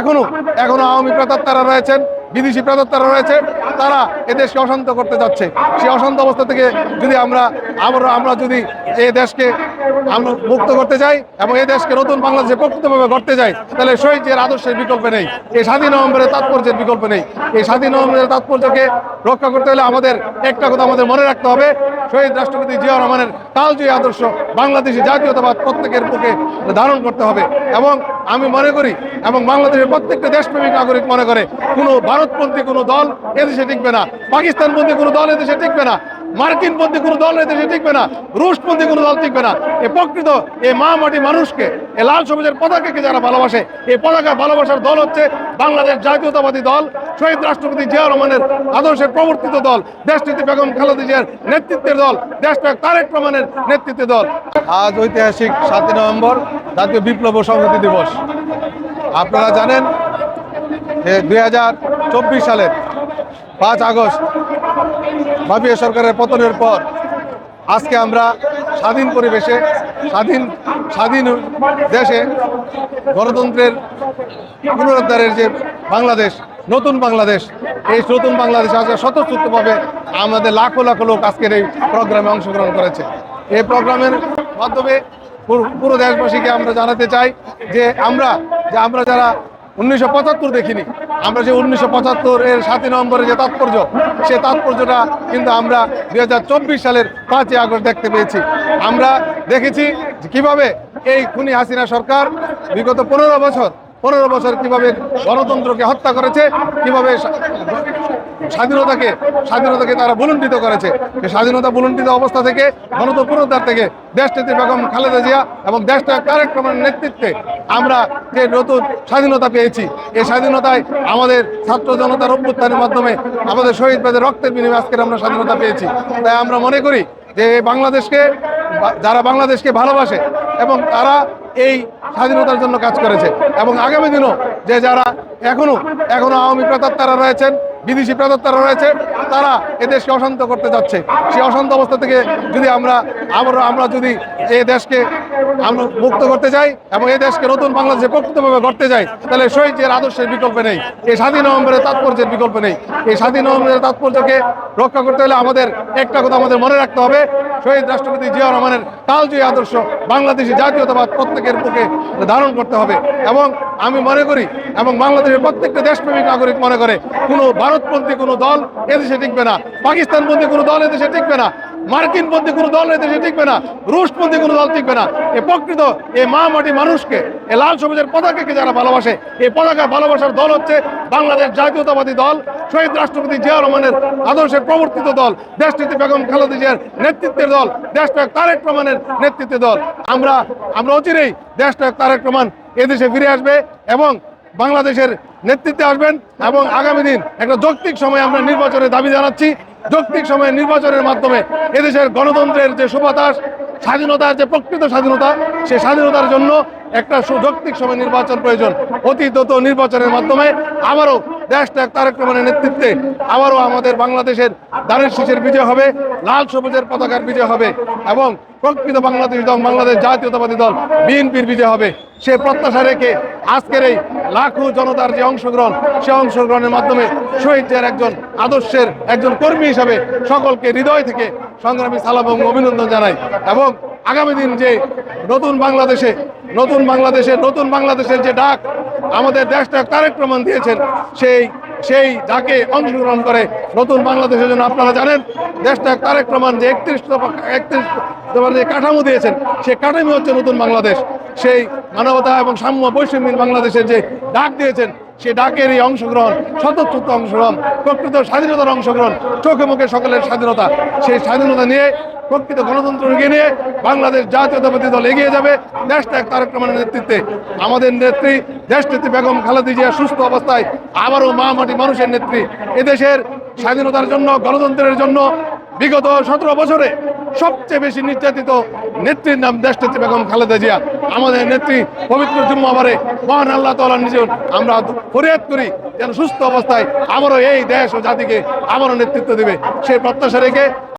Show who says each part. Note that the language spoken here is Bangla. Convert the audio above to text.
Speaker 1: এখনও এখনও আওয়ামী প্রেতাত্মারা রয়েছেন, বিদেশি প্রেতাত্মারা রয়েছে, তারা এদেশকে অশান্ত করতে যাচ্ছে। সেই অশান্ত অবস্থা থেকে যদি আমরা আবার আমরা যদি এ দেশকে আমরা মুক্ত করতে যাই এবং এই দেশকে নতুন বাংলাদেশে প্রকৃতভাবে গড়তে যাই তাহলে শহীদের আদর্শের বিকল্প নেই। এই স্বাধীন নভেম্বরের তাৎপর্যের বিকল্প নেই। এই স্বাধীন নভেম্বরের তাৎপর্যকে রক্ষা করতে হলে আমাদের একটা কথা আমাদের মনে রাখতে হবে। শহীদ রাষ্ট্রপতি জিয়া রহমানের কালজয়ী আদর্শ বাংলাদেশি জাতীয়তাবাদ প্রত্যেকের বুকে ধারণ করতে হবে। এবং আমি মনে করি এবং বাংলাদেশের প্রত্যেকটা দেশপ্রেমিক নাগরিক মনে করে, কোনো ভারতপন্থী কোনো দল এদেশে টিকবে না। পাকিস্তানপন্থী কোনো দল এদেশে টিকবে না। মার্কিনপন্থী কোনো দল এদেশে টিকবে না রুশপন্থী কোনো দল টিকবে না। এ প্রকৃত এই মা মাটি মানুষকে, এ লাল সবুজের পতাকাকে যারা ভালোবাসে এই পতাকা ভালোবাসার দল হচ্ছে বাংলাদেশ জাতীয়তাবাদী দল, শহীদ রাষ্ট্রপতি জিয়া রহমানের আদর্শের প্রবর্তিত দল দেশনীতি বেগম খালেদা জিয়ার নেতৃত্বের দল দেশনায়ক তারেক রহমানের নেতৃত্বের দল। আজ ঐতিহাসিক সাতই নভেম্বর, জাতীয় বিপ্লব সংহতি দিবস। আপনারা জানেন যে দুই হাজার চব্বিশ সালের পাঁচ আগস্ট ভাবিয়া সরকারের পতনের পর আজকে আমরা স্বাধীন পরিবেশে, স্বাধীন স্বাধীন দেশে গণতন্ত্রের পুনরুদ্ধারের যে বাংলাদেশ, নতুন বাংলাদেশ, এই নতুন বাংলাদেশ আজকে স্বতঃস্ফূর্তভাবে আমাদের লাখো লাখো লোক আজকের এই প্রোগ্রামে অংশগ্রহণ করেছে। এই প্রোগ্রামের মাধ্যমে পুরো- পুরো দেশবাসীকে আমরা জানাতে চাই যে আমরা যে আমরা যারা উনিশশো পঁচাত্তর দেখিনি। আমরা যে উনিশশো পঁচাত্তর এর সাতই নভেম্বরের যে তাৎপর্য সে তাৎপর্যটা কিন্তু আমরা দু হাজার চব্বিশ সালের পাঁচই আগস্ট দেখতে পেয়েছি। আমরা দেখেছি কীভাবে এই খুনি হাসিনা সরকার বিগত পনেরো বছর পনেরো বছর কীভাবে গণতন্ত্রকে হত্যা করেছে, কীভাবে স্বাধীনতাকে স্বাধীনতাকে তারা বুলুণ্ঠিত করেছে। সেই স্বাধীনতা বুলুণ্ঠিত অবস্থা থেকে গণতন্ত্র পুনরুদ্ধার থেকে দেশনেত্রী বেগম খালেদা জিয়া এবং দেশটা তারেক রহমানের নেতৃত্বে আমরা যে নতুন স্বাধীনতা পেয়েছি, এই স্বাধীনতায় আমাদের ছাত্র জনতার অভ্যুত্থানের মাধ্যমে আমাদের শহীদ বেদের রক্তের বিনিময়ে আজকে আমরা স্বাধীনতা পেয়েছি। তাই আমরা মনে করি যে বাংলাদেশকে যারা বাংলাদেশকে ভালোবাসে এবং তারা এই স্বাধীনতার জন্য কাজ করেছে এবং আগামী দিনও যে যারা এখনও এখনও আওয়ামী প্রেতাত্মারা রয়েছেন বিদেশি প্রেতাত্মারা রয়েছে, তারা এদেশকে অশান্ত করতে যাচ্ছে। সেই অশান্ত অবস্থা থেকে যদি আমরা আবার, আমরা যদি এ দেশকে আমরা মুক্ত করতে যাই এবং এ দেশকে নতুন বাংলাদেশে প্রকৃতভাবে গড়তে যাই, তাহলে শহীদের আদর্শের বিকল্প নেই। এই স্বাধীন নভেম্বরের তাৎপর্যের বিকল্প নেই। এই স্বাধীন নভেম্বরের তাৎপর্যকে রক্ষা করতে হলে আমাদের একটা কথা আমাদের মনে রাখতে হবে। শহীদ রাষ্ট্রপতি জিয়া রহমানের কালজয়ী আদর্শ বাংলাদেশি জাতীয়তাবাদ প্রত্যেকের বুকে ধারণ করতে হবে এবং আমি মনে করি এবং বাংলাদেশের প্রত্যেকটা দেশপ্রেমিক নাগরিক মনে করে, কোনো ভারতপন্থী, কোনো দল এদেশে টিকবে না, পাকিস্তানপন্থী কোনো দল এদেশে টিকবে না মার্কিন মার্কিনপন্থী কোনো দল এদেশে টিকবে না, রুশপন্থী কোনো দল টিকবে না। এ প্রকৃত এই মা মাটি মানুষকে এই লাল সবুজের পতাকাকে যারা ভালোবাসে, এই পতাকা ভালোবাসার দল হচ্ছে বাংলাদেশ জাতীয়তাবাদী দল, শহীদ রাষ্ট্রপতি জিয়া রহমানের আদর্শের প্রবর্তিত দল দেশনীতি বেগম খালেদা জিয়ার নেতৃত্বের দল দেশনায়ক তারেক রহমানের নেতৃত্বের দল। আমরা আমরা অচিরেই দেশনায়ক তারেক রহমান এদেশে ফিরে আসবে এবং বাংলাদেশের নেতৃত্বে আসবেন এবং আগামী দিন একটা যৌক্তিক সময় আমরা নির্বাচনের দাবি জানাচ্ছি। যৌক্তিক সময়ে নির্বাচনের মাধ্যমে এদেশের গণতন্ত্রের যে সুবাতাস স্বাধীনতার যে প্রকৃত স্বাধীনতা সেই স্বাধীনতার জন্য একটা সুযৌক্তিক সময় নির্বাচন প্রয়োজন। অতি দ্রুত নির্বাচনের মাধ্যমে আবারও দেশত্যাগ তারেক রহমানের নেতৃত্বে আবারও আমাদের বাংলাদেশের দানের শীষের বিজয় হবে, লাল সবুজের পতাকার বিজয় হবে এবং প্রকৃত বাংলাদেশ দল, বাংলাদেশ জাতীয়তাবাদী দল, বিএনপির বিজয় হবে। সে প্রত্যাশা রেখে আজকের এই লাখো জনতার যে অংশগ্রহণ, সে অংশগ্রহণের মাধ্যমে শহীদদের একজন আদর্শের একজন কর্মী হিসাবে সকলকে হৃদয় থেকে সংগ্রামী সালাম এবং অভিনন্দন জানাই। এবং আগামী দিন যে নতুন বাংলাদেশে নতুন বাংলাদেশে, নতুন বাংলাদেশের যে ডাক, আমাদের দেশটা তারেক প্রমাণ দিয়েছেন, সেই সেই ডাকে অংশগ্রহণ করে নতুন বাংলাদেশের জন্য আপনারা জানেন, দেশটা তারেক রহমান যে একত্রিশ একত্রিশ যে কাঠামো দিয়েছেন, সেই কাঠামো হচ্ছে নতুন বাংলাদেশ। সেই মানবতা এবং সাম্য বৈষম্যহীন বাংলাদেশের যে ডাক দিয়েছেন সে ডাকের এই অংশগ্রহণ, স্বতঃস্ফূর্ত অংশগ্রহণ, প্রকৃত স্বাধীনতার অংশগ্রহণ, চোখে মুখে সকলের স্বাধীনতা। সেই স্বাধীনতা নিয়ে প্রকৃত গণতন্ত্র নিয়ে বাংলাদেশ জাতীয়তাবাদী দল এগিয়ে যাবে। দেশ ত্যাগ তারেক রহমানের নেতৃত্বে আমাদের নেত্রী দেশ নেত্রী বেগম খালেদা জিয়া সুস্থ অবস্থায় আবারও মা মাটি মানুষের নেত্রী। এদেশের স্বাধীনতার জন্য, গণতন্ত্রের জন্য বিগত সতেরো বছরে সবচেয়ে বেশি নির্যাতিত নেত্রীর নাম দেশ নেত্রী বেগম খালেদা জিয়া। আমাদের নেত্রী পবিত্র জুম্মাবারে মহান আল্লাহ তাআলা নিজের আমরা ফরিয়াদ করি যেন সুস্থ অবস্থায় আবারও এই দেশ ও জাতিকে আবারও নেতৃত্ব দেবে। সেই প্রত্যাশা রেখে